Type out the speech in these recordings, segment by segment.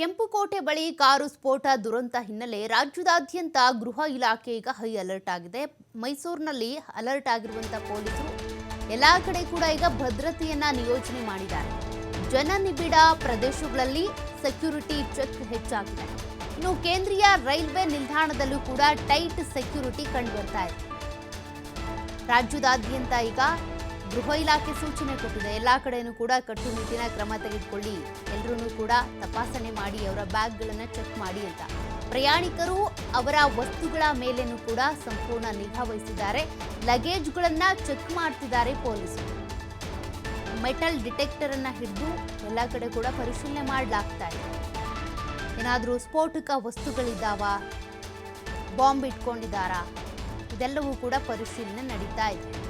ಕೆಂಪುಕೋಟೆ ಬಳಿ ಕಾರು ಸ್ಫೋಟ ದುರಂತ ಹಿನ್ನೆಲೆ ರಾಜ್ಯದಾದ್ಯಂತ ಗೃಹ ಇಲಾಖೆ ಈಗ ಹೈ ಅಲರ್ಟ್ ಆಗಿದೆ. ಮೈಸೂರಿನಲ್ಲಿ ಅಲರ್ಟ್ ಆಗಿರುವಂತ ಪೊಲೀಸರು ಎಲ್ಲಾ ಕಡೆ ಕೂಡ ಈಗ ಭದ್ರತೆಯನ್ನ ನಿಯೋಜನೆ ಮಾಡಿದ್ದಾರೆ. ಜನನಿಬಿಡ ಪ್ರದೇಶಗಳಲ್ಲಿ ಸೆಕ್ಯೂರಿಟಿ ಚೆಕ್ ಹೆಚ್ಚಾಗಿದೆ. ಇನ್ನು ಕೇಂದ್ರೀಯ ರೈಲ್ವೆ ನಿಲ್ದಾಣದಲ್ಲೂ ಕೂಡ ಟೈಟ್ ಸೆಕ್ಯೂರಿಟಿ ಕಂಡು ಬರ್ತಾ ಇದೆ. ರಾಜ್ಯದಾದ್ಯಂತ ಈಗ ಗೃಹ ಇಲಾಖೆ ಸೂಚನೆ ಕೊಟ್ಟಿದೆ. ಎಲ್ಲಾ ಕಡೆಯೂ ಕೂಡ ಕಟ್ಟುನಿಟ್ಟಿನ ಕ್ರಮ ತೆಗೆದುಕೊಳ್ಳಿ. ಎಲ್ಲರೂ ಕೂಡ ತಪಾಸಣೆ ಮಾಡಿ, ಅವರ ಬ್ಯಾಗ್ಗಳನ್ನು ಚೆಕ್ ಮಾಡಿ ಅಂತ. ಪ್ರಯಾಣಿಕರು ಅವರ ವಸ್ತುಗಳ ಮೇಲೇನೂ ಕೂಡ ಸಂಪೂರ್ಣ ನಿಗಾ ವಹಿಸಿದ್ದಾರೆ. ಲಗೇಜ್ಗಳನ್ನ ಚೆಕ್ ಮಾಡ್ತಿದ್ದಾರೆ ಪೊಲೀಸರು. ಮೆಟಲ್ ಡಿಟೆಕ್ಟರ್ ಅನ್ನ ಹಿಡಿದು ಎಲ್ಲ ಕಡೆ ಕೂಡ ಪರಿಶೀಲನೆ ಮಾಡಲಾಗ್ತಾ ಇದೆ. ಏನಾದರೂ ಸ್ಫೋಟಕ ವಸ್ತುಗಳಿದ್ದಾವ? ಬಾಂಬ್ ಇಟ್ಕೊಂಡಿದ್ದಾರಾ? ಇದೆಲ್ಲವೂ ಕೂಡ ಪರಿಶೀಲನೆ ನಡೀತಾ ಇದೆ.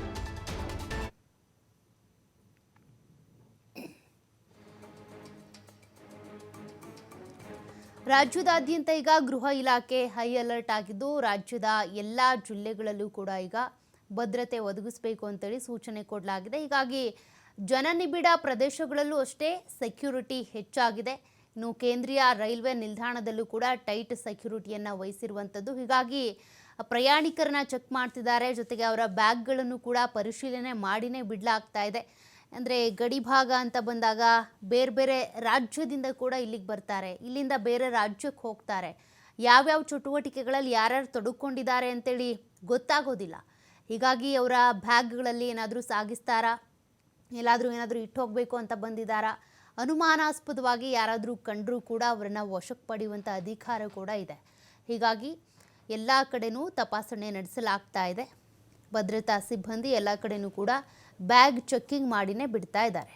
ರಾಜ್ಯದಾದ್ಯಂತ ಈಗ ಗೃಹ ಇಲಾಖೆ ಹೈ ಅಲರ್ಟ್ ಆಗಿದ್ದು, ರಾಜ್ಯದ ಎಲ್ಲ ಜಿಲ್ಲೆಗಳಲ್ಲೂ ಕೂಡ ಈಗ ಭದ್ರತೆ ಒದಗಿಸಬೇಕು ಅಂತೇಳಿ ಸೂಚನೆ ಕೊಡಲಾಗಿದೆ. ಹೀಗಾಗಿ ಜನನಿಬಿಡ ಪ್ರದೇಶಗಳಲ್ಲೂ ಅಷ್ಟೇ ಸೆಕ್ಯೂರಿಟಿ ಹೆಚ್ಚಾಗಿದೆ. ಇನ್ನು ಕೇಂದ್ರೀಯ ರೈಲ್ವೆ ನಿಲ್ದಾಣದಲ್ಲೂ ಕೂಡ ಟೈಟ್ ಸೆಕ್ಯೂರಿಟಿಯನ್ನು ವಹಿಸಿರುವಂಥದ್ದು. ಹೀಗಾಗಿ ಪ್ರಯಾಣಿಕರನ್ನ ಚೆಕ್ ಮಾಡ್ತಿದ್ದಾರೆ. ಜೊತೆಗೆ ಅವರ ಬ್ಯಾಗ್ಗಳನ್ನು ಕೂಡ ಪರಿಶೀಲನೆ ಮಾಡಿನೇ ಬಿಡಲಾಗ್ತಾ ಇದೆ. ಅಂದರೆ ಗಡಿ ಭಾಗ ಅಂತ ಬಂದಾಗ ಬೇರೆ ಬೇರೆ ರಾಜ್ಯದಿಂದ ಕೂಡ ಇಲ್ಲಿಗೆ ಬರ್ತಾರೆ. ಇಲ್ಲಿಂದ ಬೇರೆ ರಾಜ್ಯಕ್ಕೆ ಹೋಗ್ತಾರೆ. ಯಾವ್ಯಾವ ಚಟುವಟಿಕೆಗಳಲ್ಲಿ ಯಾರ್ಯಾರು ತೊಡಕೊಂಡಿದ್ದಾರೆ ಅಂತೇಳಿ ಗೊತ್ತಾಗೋದಿಲ್ಲ. ಹೀಗಾಗಿ ಅವರ ಬ್ಯಾಗ್ಗಳಲ್ಲಿ ಏನಾದರೂ ಸಾಗಿಸ್ತಾರಾ? ಎಲ್ಲಾದರೂ ಏನಾದರೂ ಇಟ್ಟು ಹೋಗಬೇಕು ಅಂತ ಬಂದಿದ್ದಾರಾ? ಅನುಮಾನಾಸ್ಪದವಾಗಿ ಯಾರಾದರೂ ಕಂಡರೂ ಕೂಡ ಅವರನ್ನು ವಶಕ್ಕೆ ಪಡೆಯುವಂಥ ಅಧಿಕಾರ ಕೂಡ ಇದೆ. ಹೀಗಾಗಿ ಎಲ್ಲ ಕಡೆನೂ ತಪಾಸಣೆ ನಡೆಸಲಾಗ್ತಾ ಇದೆ. ಭದ್ರತಾ ಸಿಬ್ಬಂದಿ ಎಲ್ಲ ಕಡೆನೂ ಕೂಡ ಬ್ಯಾಗ್ ಚೆಕ್ಕಿಂಗ್ ಮಾಡಿನೇ ಬಿಡ್ತಾ ಇದ್ದಾರೆ.